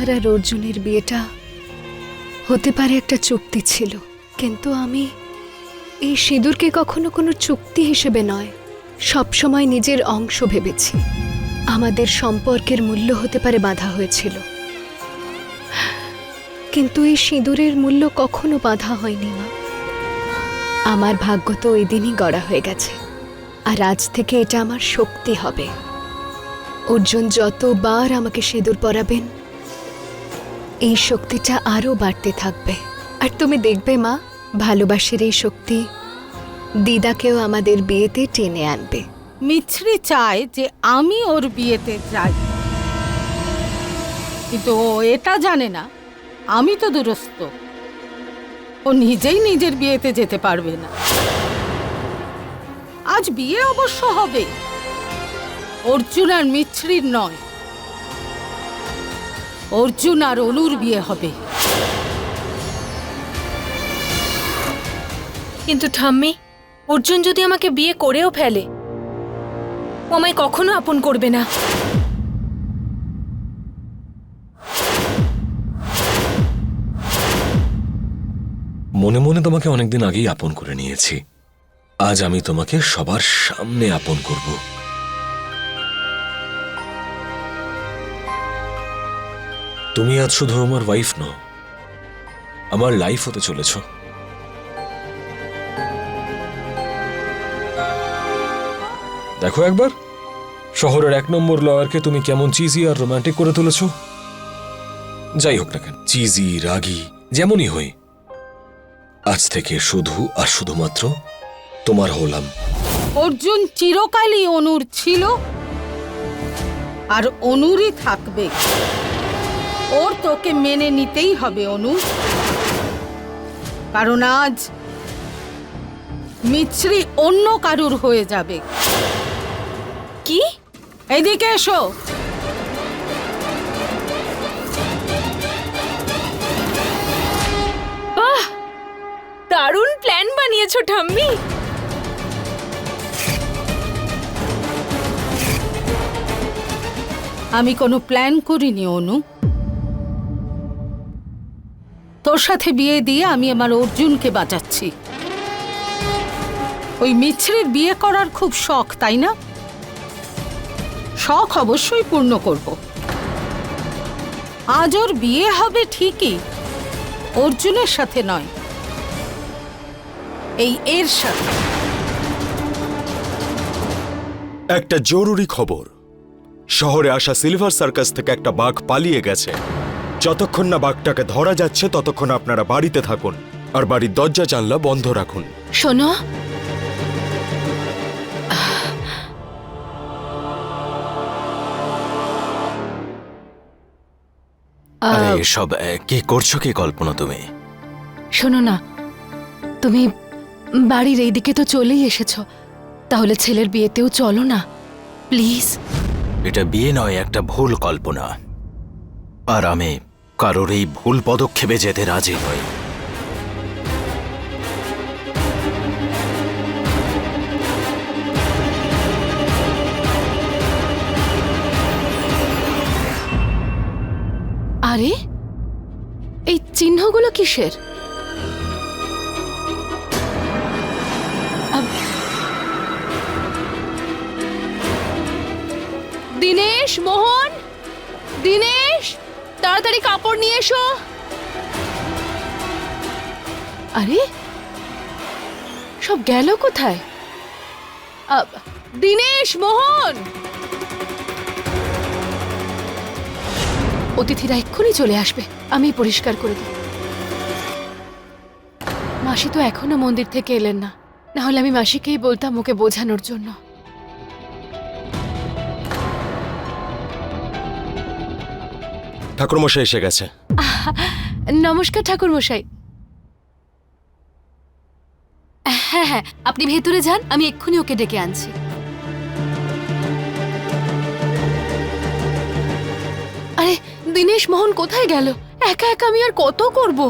আমার আর অর্জুনের বিয়েটা হতে পারে একটা চুক্তি ছিল, কিন্তু আমি এই সিঁদুরকে কখনো কোনো চুক্তি হিসেবে নয় সবসময় নিজের অংশ ভেবেছি। আমাদের সম্পর্কের মূল্য হতে পারে বাধা হয়েছিল। কিন্তু এই সিঁদুরের মূল্য কখনো বাধা হয়নি, মা। আমার ভাগ্য তো ওই দিনই গড়া হয়ে গেছে, আর আজ থেকে এটা আমার শক্তি হবে। অর্জুন যতবার আমাকে সিঁদুর পরাবেন এই শক্তিটা আরও বাড়তে থাকবে। আর তুমি দেখবে মা, ভালোবাসার এই শক্তি দিদাকেও আমাদের বিয়েতে টেনে আনবে। মিছরি চায় যে আমি ওর বিয়েতে যাই। কিন্তু ও এটা জানে না, আমি তো দুরস্ত। ও নিজেই নিজের বিয়েতে যেতে পারবে না। আজ বিয়ে অবশ্য হবে। অর্জুন আর মিছরির নয়। অর্জুন আর অনুর বিয়ে হবে। কিন্তু ঠাম্মি অর্জুন যদি আমাকে বিয়ে করেও ফেলে ও আমায় কখনো আপন করবে না। মনে মনে তোমাকে অনেকদিন আগেই আপন করে নিয়েছি। আজ আমি তোমাকে সবার সামনে আপন করব। তুমি আজ শুধু আমার ওয়াইফ নও, আমার লাইফ হতে চলেছ। দেখো একবার, শহরের এক নম্বর লয়ারকে তুমি কেমন চিজি আর রোমান্টিক করে তুলেছ। যাই হোক না কেন চিজি রাগী, যেমনই হই, আজ থেকে শুধু আর শুধুমাত্র তোমার হলাম। অর্জুন চিরকালই অনুর ছিল আর অনুরই থাকবে। ওর তোকে মেনে নিতেই হবে অনু। কারণ আজ মিছরি অন্য কারুর হয়ে যাবে। কি? এইদিকে এসো। দারুণ প্ল্যান বানিয়েছো ঠাম্মি। আমি কোনো প্ল্যান করিনি অনু। তোর সাথে বিয়ে দিয়ে আমি আমার অর্জুনকে বাঁচাচ্ছি। ওই মিছরির বিয়ে করার খুব শখ, তাই না? শখ অবশ্যই পূর্ণ করব। আজ ওর বিয়ে হবে ঠিকই, অর্জুনের সাথে নয়, এই এর সাথে। একটা জরুরি খবর। শহরে আসা সিলভার সার্কাস থেকে একটা বাঘ পালিয়ে গেছে। যতক্ষণ না বাঘটাকে ধরা যাচ্ছে ততক্ষণ আপনারা বাড়িতে থাকুন। আর বাড়ির দরজা জানলা বন্ধ রাখুন। শোনো। আরে এসব কি করছ কি কল্পনা তুমি? শোনো না তুমি বাড়ির এই দিকে তো চলেই এসেছ। তাহলে ছেলের বিয়েতেও চলো না প্লিজ। এটা বিয়ে নয় একটা ভুল কল্পনা। আর আমি কারোর এই ভুল পদক্ষেপে যেতে রাজি নই। আরে এই চিহ্নগুলো কিসের? দিনেশ মোহন! দিনেশ! তাড়াতাড়ি কাপড় নিয়ে এসো। আরে, সব গেল কোথায়? দিনেশ, মোহন! অতিথিরা এক্ষুনি চলে আসবে, আমি পরিষ্কার করে দিই। মাসি তো এখনও মন্দির থেকে এলেন না না হলে আমি মাসিকেই বলতাম ওকে বোঝানোর জন্য। ঠাকুরমশাই এসে গেছে। নমস্কার ঠাকুরমশাই। হ্যাঁ হ্যাঁ আপনি ভেতরে যান আমি এক্ষুনি ওকে ডেকে আনছি। আরে দিনেশ মোহন কোথায় গেল? একা একা আমি আর কত করব?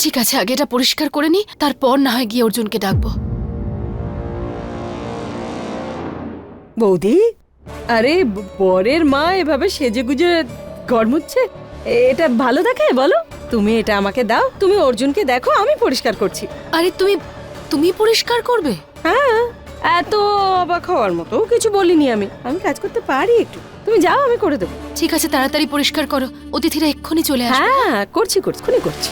ঠিক আছে আগে এটা পরিষ্কার করে নি তারপর না হয় গিয়ে অর্জুনকে ডাকবো। বৌদি আরে বরের মা এভাবে সেজে গড়মুচ্ছে এটা ভালো দেখায় বলো। তুমি এটা আমাকে দাও তুমি অর্জুনকে দেখো আমি পরিষ্কার করছি। আরে তুমি তুমি পরিষ্কার করবে? হ্যাঁ এত অবাক হওয়ার মতো কিছু বলিনি আমি। আমি কাজ করতে পারি একটু। তুমি যাও আমি করে দেবো। ঠিক আছে তাড়াতাড়ি পরিষ্কার করো। অতিথিরা এক্ষুনি চলে আসবে। হ্যাঁ করছি করছি করছি।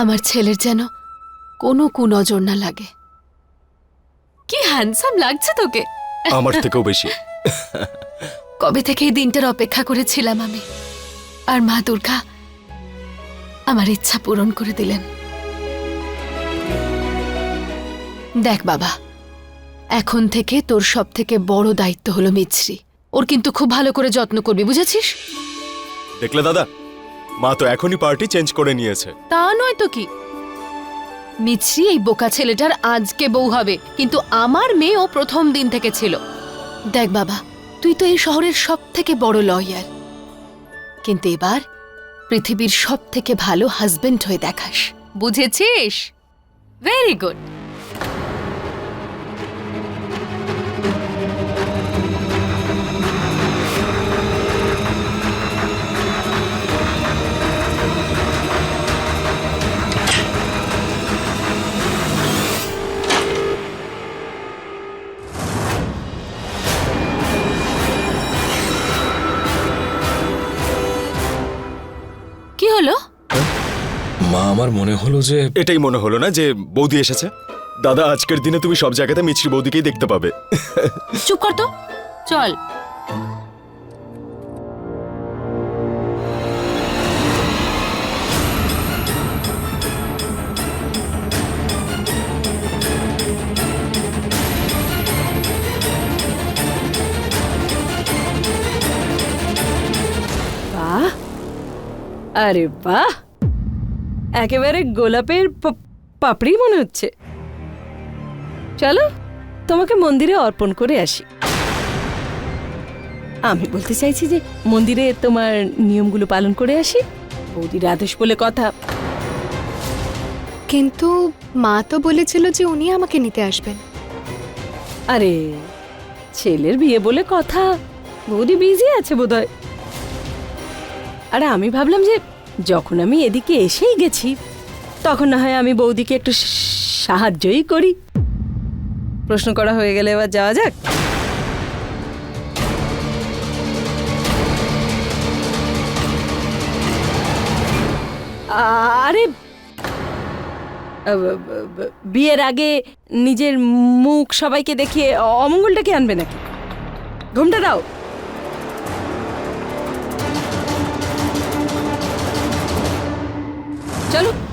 আমার ছেলের যেন কোনো কুনজর না লাগে। কি হ্যান্ডসাম লাগছে তোকে। আমার থেকেও বেশি। কবে থেকে এই দিনটার অপেক্ষা করেছিলাম আমি? আর মা দুর্গা আমার ইচ্ছা পূরণ করে দিলেন। দেখ বাবা এখন থেকে তোর সব থেকে বড় দায়িত্ব হলো মিছরি। ওর কিন্তু খুব ভালো করে যত্ন করবি বুঝেছিস? দেখলে দাদা মা তো এখনই পার্টি চেঞ্জ করে নিয়েছে। তা নয় তো কি? মিছরি, এই বোকা ছেলেটার আজকে বউ হবে, কিন্তু আমার মেয়েও প্রথম দিন থেকে ছিল। দেখ বাবা, তুই তো এই শহরের সব থেকে বড় লয়ার কিন্তু এবার পৃথিবীর সব থেকে ভালো হাজবেন্ড হয়ে দেখাস। বুঝেছিস? ভেরি গুড আমার মনে হলো যে এটাই মনে হলো না যে বৌদি এসেছে? দাদা আজকের দিনে তুমি সব জায়গাতে মিছরি বৌদিকেই দেখতে পাবে। চুপ কর তো। চল। আরে বাহ। একেবারে গোলাপের পাপড়ি মনে হচ্ছে। চলো তোমাকে মন্দিরে অর্পণ করে আসি। আমি বলতে চাইছি যে মন্দিরে তোমার নিয়মগুলো পালন করে আসি। বৌদির আদেশ বলে কথা। কিন্তু মা তো বলেছিল যে উনি আমাকে নিতে আসবেন। আরে ছেলের বিয়ে বলে কথা। বৌদি বিজি আছে বোধহয়। আরে আমি ভাবলাম যে যখন আমি এদিকে এসেই গেছি, তখন না হয় আমি বৌদিকে একটু সাহায্যই করি। প্রশ্ন করা হয়ে গেলে এবার যাওয়া যাক। আরে বিয়ের আগে নিজের মুখ সবাইকে দেখিয়ে অমঙ্গলটাকে আনবে নাকি? ঘুমটা দাও। চলো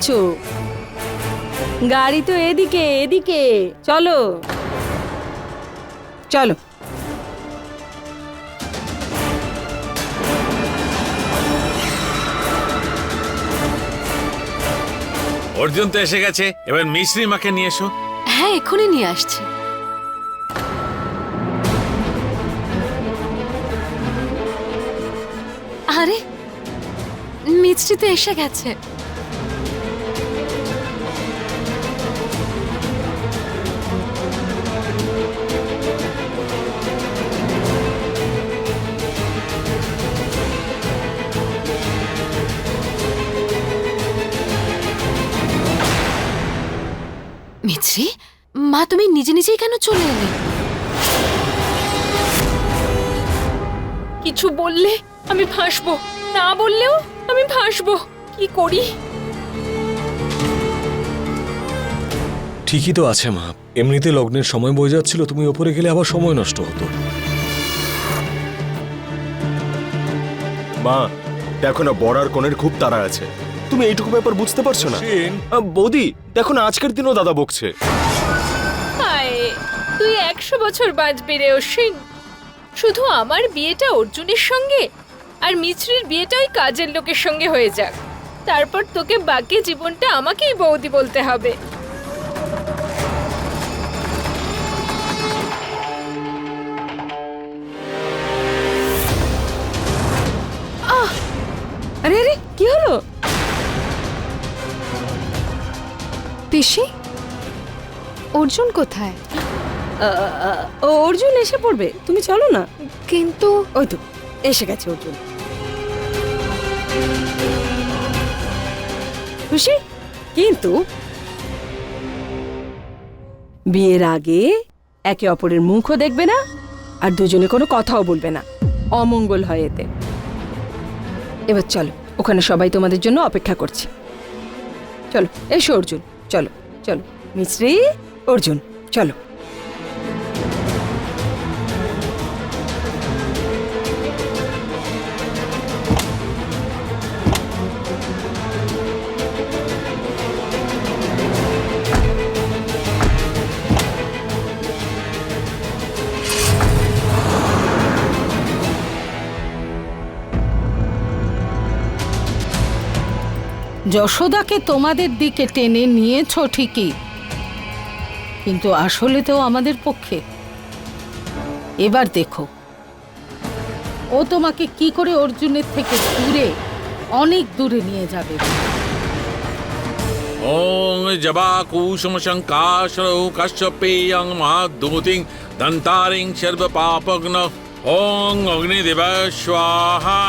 যাচ্ছ গাড়ি তো এদিকে এদিকে। চলো। চলো। অর্জুন তো এসে গেছে। এবার মিশ্রি মাকে নিয়ে এসো। হ্যাঁ এক্ষুনি নিয়ে আসছি। আরে মিষ্টি তো এসে গেছে। মা তুমি নিজে নিজেই কেন চলে এলে? কিছু বললে আমি ফাঁসবো না বললেও আমি ফাঁসবো কি করি? ঠিকই তো আছে মা। এমনিতে লগ্নের সময় বয়ে যাচ্ছিল তুমি ওপরে গেলে আবার সময় নষ্ট হতো। মা দেখো না বড়ার কোণের খুব তাড়া আছে। তুমি এইটুকু ব্যাপার বুঝতে পারছ না? আহ, বৌদি দেখো না আজকের দিনও দাদা বকছে। হায় তুই একশো বছর বাঁচবি রে অশ্বিন শুধু আমার বিয়েটা অর্জুনের সঙ্গে আর মিছরির বিয়েটা ওই কাজের লোকের সঙ্গে হয়ে যাক। তারপর তোকে বাকি জীবনটা আমাকেই বৌদি বলতে হবে। আরে আরে কি হলো? পিসি? অর্জুন কোথায়? অর্জুন এসে পড়বে তুমি চলো না। কিন্তু ওই তো এসে গেছে অর্জুন। খুশি? কিন্তু বিয়ের আগে একে অপরের মুখও দেখবে না আর দুজনে কোনো কথাও বলবে না। অমঙ্গল হয় এতে। এবার চলো ওখানে সবাই তোমাদের জন্য অপেক্ষা করছে। চলো এসো অর্জুন। চলো চলো। মিশ্রী অর্জুন চলো। যশোদাকে তোমাদের দিকে টেনে নিয়েছ ঠিকই। কিন্তু আসলে তো আমাদের পক্ষে। এবার দেখো। ও তোমাকে কি করে অর্জুনের থেকে দূরে, অনেক দূরে নিয়ে যাবে? ওং জবা কুসুম শঙ্কাশরৌ কশ্যপেয়ং মহাদ্যুতিং দন্তারিং সর্ব পাপগ্ন ওং অগ্নিদেব স্বাহা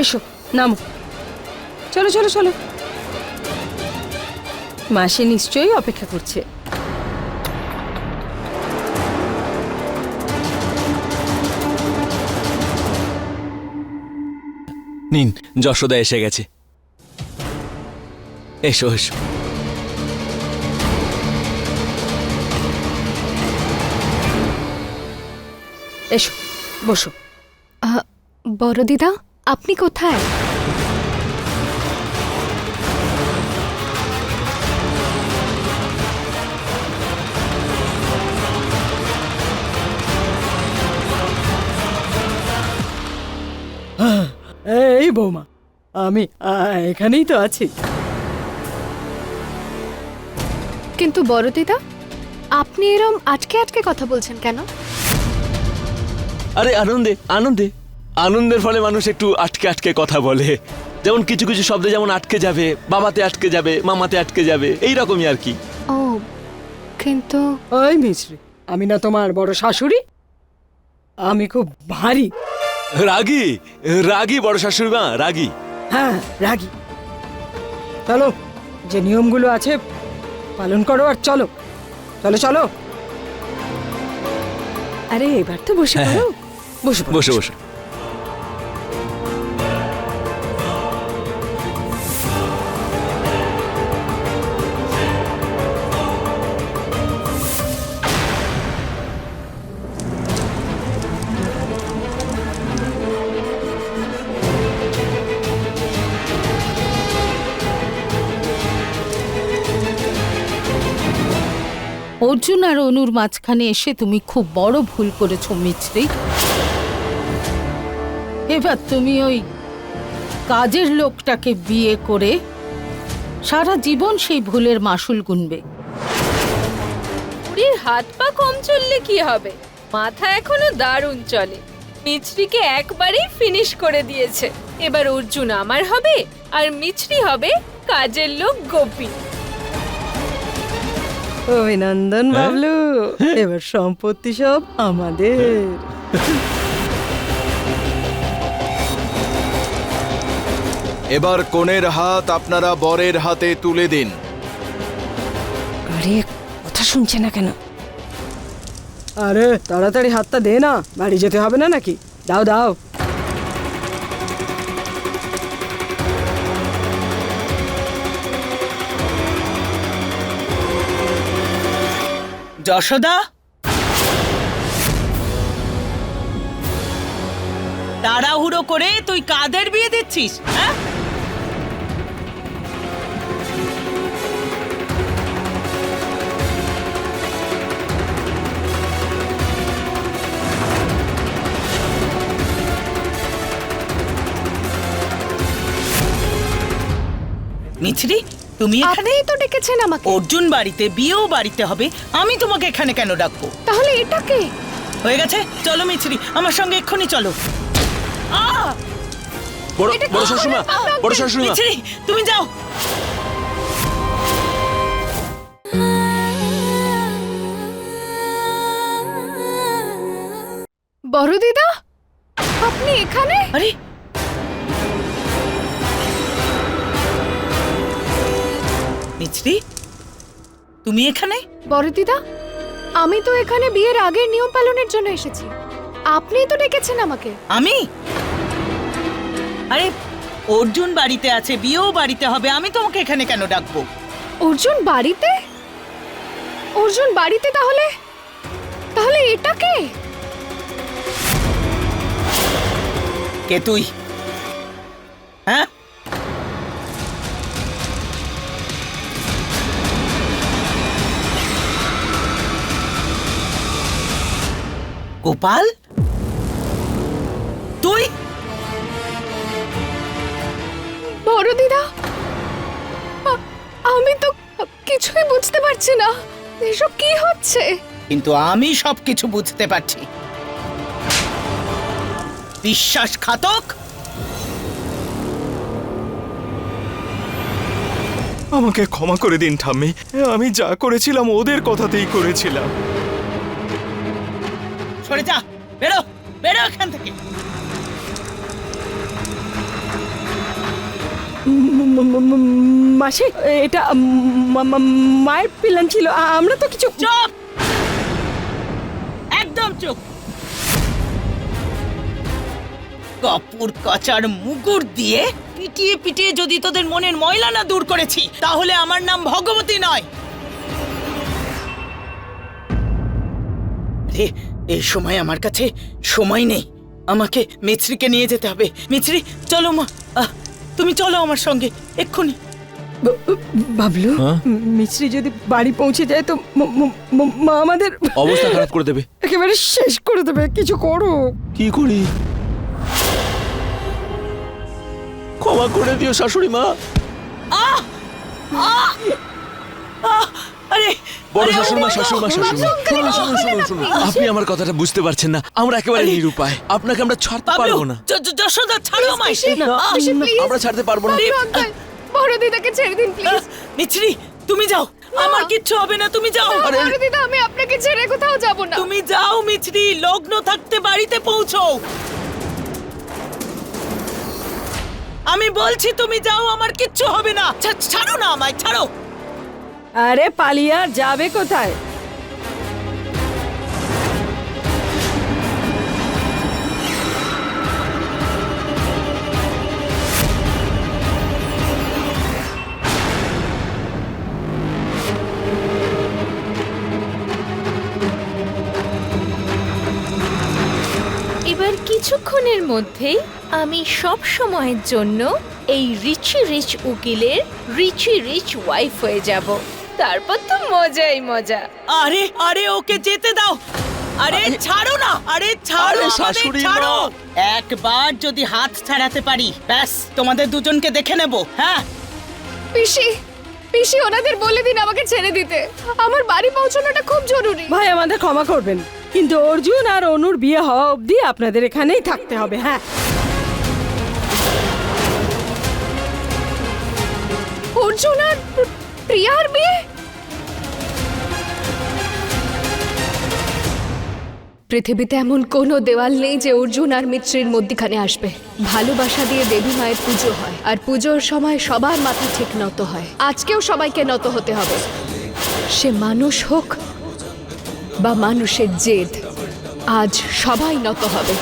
এসো নামো। চলো চলো চলো। মাসে নিশ্চয়ই অপেক্ষা করছে। নিন যশোদা এসে গেছে। এসো এসো। এসো বসো। বড় দিদা আপনি কোথায়? এই বৌমা আমি এখানেই তো আছি। কিন্তু বড় দিদা আপনি এরম আটকে আটকে কথা বলছেন কেন? আরে আনন্দে আনন্দে। আনন্দের ফলে মানুষ একটু আটকে আটকে কথা বলে। যেমন কিছু কিছু শব্দে যেমন আটকে যাবে বাবাতে আটকে যাবে মামাতে আটকে যাবে এই রকমই আর কি। ও কিন্তু ওই মিশ্রি আমি না তোমার বড় শাশুড়ি? আমি খুব ভারী। রাগী? রাগী বড় শাশুড়ি মা রাগী। হ্যাঁ রাগি। চলো যে নিয়মগুলো আছে পালন করো আর চলো। চলো চলো। আরে এবার তো বসে হ্যাঁ, পড়ো বসে বসে। বসে। অর্জুন আর অনুর মাঝখানে এসে তুমি খুব বড় ভুল করেছ, মিছরি। এবার তুমি ওই কাজের লোকটাকে বিয়ে করে সারা জীবন সেই ভুলের মাসুল গুনবে। হাত পা কম চললে কি হবে? মাথা এখনও দারুণ চলে। মিছরিকে একবারেই ফিনিশ করে দিয়েছে। এবার অর্জুন আমার হবে আর মিছরি হবে কাজের লোক গোপী। অভিনন্দন বাবলু। এবার সম্পত্তি সব আমাদের। এবার কোণের হাত আপনারা বরের হাতে তুলে দিন। আরে কথা শুনছে না কেন? আরে তাড়াতাড়ি হাতটা দে না বাড়ি যেতে হবে না নাকি? দাও দাও। যশোদা? তাড়াহুড়ো করে তুই কাদের বিয়ে দিচ্ছিস হ্যাঁ? মিছরি তুমি এখানে? আপনিই তো ডেকেছেন আমাকে। অর্জুন বাড়িতে বিয়েও বাড়িতে হবে। আমি তোমাকে এখানে কেন ডাকবো? তাহলে এটাকে হয়ে গেছে? চলো মিছরি আমার সঙ্গে এক্ষুনি চলো। আহ! বড় বড় শাশুড়িমা বড় শাশুড়িমা মিছরি তুমি যাও। বড় দিদা আপনি এখানে? আরে মিছরি তুমি এখানে? বড় দিদা আমি তো এখানে বিয়ের আগের নিয়ম পালনের জন্য এসেছি। আপনিই তো ডেকেছেন আমাকে। আমি? আরে অর্জুন বাড়িতে আছে বিয়েও বাড়িতে হবে আমি তোমাকে এখানে কেন ডাকবো? অর্জুন বাড়িতে? অর্জুন বাড়িতে তাহলে? তাহলে এটাকে কে তুই? হ্যাঁ? গোপাল? তুই? বড় দিদা আমি তো কিছুই বুঝতে পারছি না। এসব কি হচ্ছে? কিন্তু আমি সবকিছু বুঝতে পারছি। বিশ্বাসঘাতক? আমাকে ক্ষমা করে দিন ঠাম্মি। আমি যা করেছিলাম ওদের কথাতেই করেছিলাম। সরে যা। বেরো বেরো এখান থেকে। মাসি এটা মায়ের প্ল্যান ছিল। আমরা তো কিছু চুপ! একদম চুপ। কপুর কচার মুগুর দিয়ে পিটিয়ে পিটিয়ে যদি তোদের মনের ময়লা না দূর করেছি তাহলে আমার নাম ভগবতী নয়। রে এই সময় আমার কাছে সময় নেই। আমাকে মিছরিকে নিয়ে যেতে হবে। মিছরি চলো মা। আহ, তুমি চলো আমার সঙ্গে। এক্ষুনি। বাবলু মিশ্রি যদি বাড়ি পৌঁছে যায় তো ম- আমাদের অবস্থা খারাপ করে দেবে। একেবারে শেষ করে দেবে। কিছু করো। কি করি? ক্ষমা করে দিও শাশুড়ি মা। আহ। আরে বড় আরে, শাশুড়িমা my শাশুড়িমা God! শাশুড়িমা শুনুন শুনুন শুনুন শুনুন আপনি আমার কথাটা বুঝতে পারছেন না। আমরা একেবারে নিরুপায়। আপনাকে আমরা ছাড়তে পারব না। য- য- যশোদা ছাড়ো আমায়। আহ, পিসি, please। আমরা ছাড়তে পারব না। বড় দিদাকে ছেড়ে দিন প্লিজ মিছরি তুমি যাও। আমার কিচ্ছু হবে না তুমি যাও। দিদা আমি আপনাকে ছেড়ে কোথাও যাব না। তুমি যাও মিছরি লগ্ন থাকতে বাড়িতে পৌঁছো আমি বলছি তুমি যাও আমার কিচ্ছু হবে না। ছাড়ো না আমায় ছাড়ো। আরে পালিয়া যাবে কোথায়? এবার কিছুক্ষণের মধ্যেই আমি সব সময়ের জন্য এই রিচি রিচ উকিলের রিচি রিচ ওয়াইফ হয়ে যাব। তারপর তো মজাই মজা। আরে আরে ওকে যেতে দাও। আরে ছাড়ো না। আরে ছাড়ো আরে শাশুড়ি মা। ছাড়ো। একবার যদি হাত ছাড়াতে পারি ব্যাস তোমাদের দুজনকে দেখে নেব হ্যাঁ? পিসি পিসি ওনাদের বলে দিন আমাকে ছেড়ে দিতে। আমার বাড়ি পৌঁছানোটা খুব জরুরি। ভাই আমাদের ক্ষমা করবেন। কিন্তু অর্জুন আর অনুর বিয়ে হওয়া অবধি আপনাদের এখানেই থাকতে হবে হ্যাঁ? অর্জুন আর প্রিয়ার বিয়ে? পৃথিবীতে এমন কোনো দেওয়াল নেই যে অর্জুন আর মিত্রের মধ্যিখানে আসবে। ভালোবাসা দিয়ে দেবী মায়ের পুজো হয়, আর পুজোর সময় সবার মাথা ঠিক নত হয়। আজকেও সবাইকে নত হতে হবে। সে মানুষ হোক বা মানুষের জেদ, আজ সবাই নত হবে।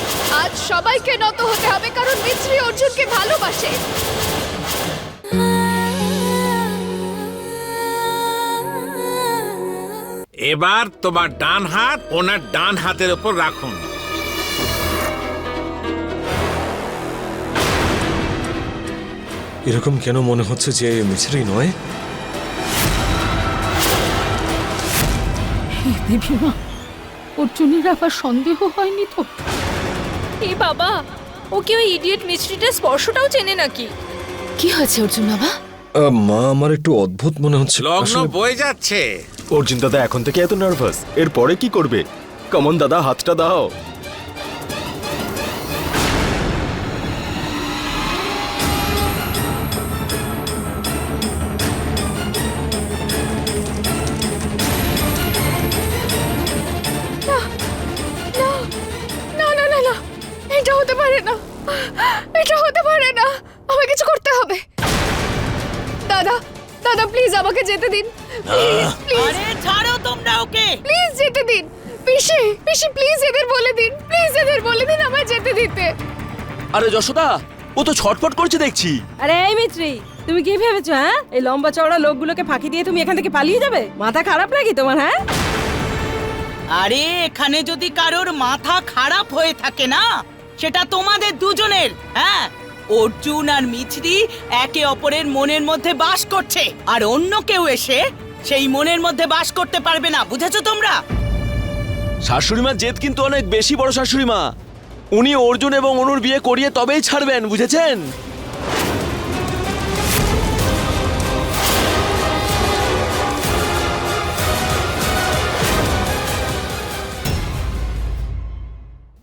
আজ সবাইকে নত হতে হবে কারণ মিত্রি অর্জুনকে ভালোবাসে। এবার তোমার ডান হাত ওনার ডান হাতের উপর রাখুন। এরকম কেন মনে হচ্ছে যে মিছরি নয়? দেবী মা অর্জুনের আবার সন্দেহ হয়নি তো? এ বাবা ও কি ওই ইডিয়েট মিছরিটা স্পর্শটাও চেনে নাকি? কি হয়েছে অর্জুন বাবা? মা আমার একটু অদ্ভুত মনে হচ্ছে লগ্ন আসলে বয়ে যাচ্ছে। অর্জুন দাদা এখন থেকে এত নার্ভাস এরপরে কি করবে? কমন দাদা হাতটা দাও। যশোদা ও তো ছটফট করছে দেখছি। আরে এই মিত্রি তুমি কি ভেবেছো হ্যাঁ? এই লম্বা চওড়া লোকগুলোকে ফাঁকি দিয়ে তুমি এখান থেকে পালিয়ে যাবে? মাথা খারাপ নাকি তোমার হ্যাঁ? আরে এখানে যদি কারোর মাথা খারাপ হয়ে থাকে না সেটা তোমাদের দুজনের হ্যাঁ? অর্জুন আর মিছরি একে অপরের মনের মধ্যে বাস করছে আর অন্য কেউ এসে সেই মনের মধ্যে বাস করতে পারবে না বুঝেছ তোমরা? শাশুড়ি মার জেদ কিন্তু অনেক বেশি বড় শাশুড়ি মা উনি অর্জুন এবং অনুর বিয়ে করিয়ে তবেই ছাড়বেন বুঝেছেন?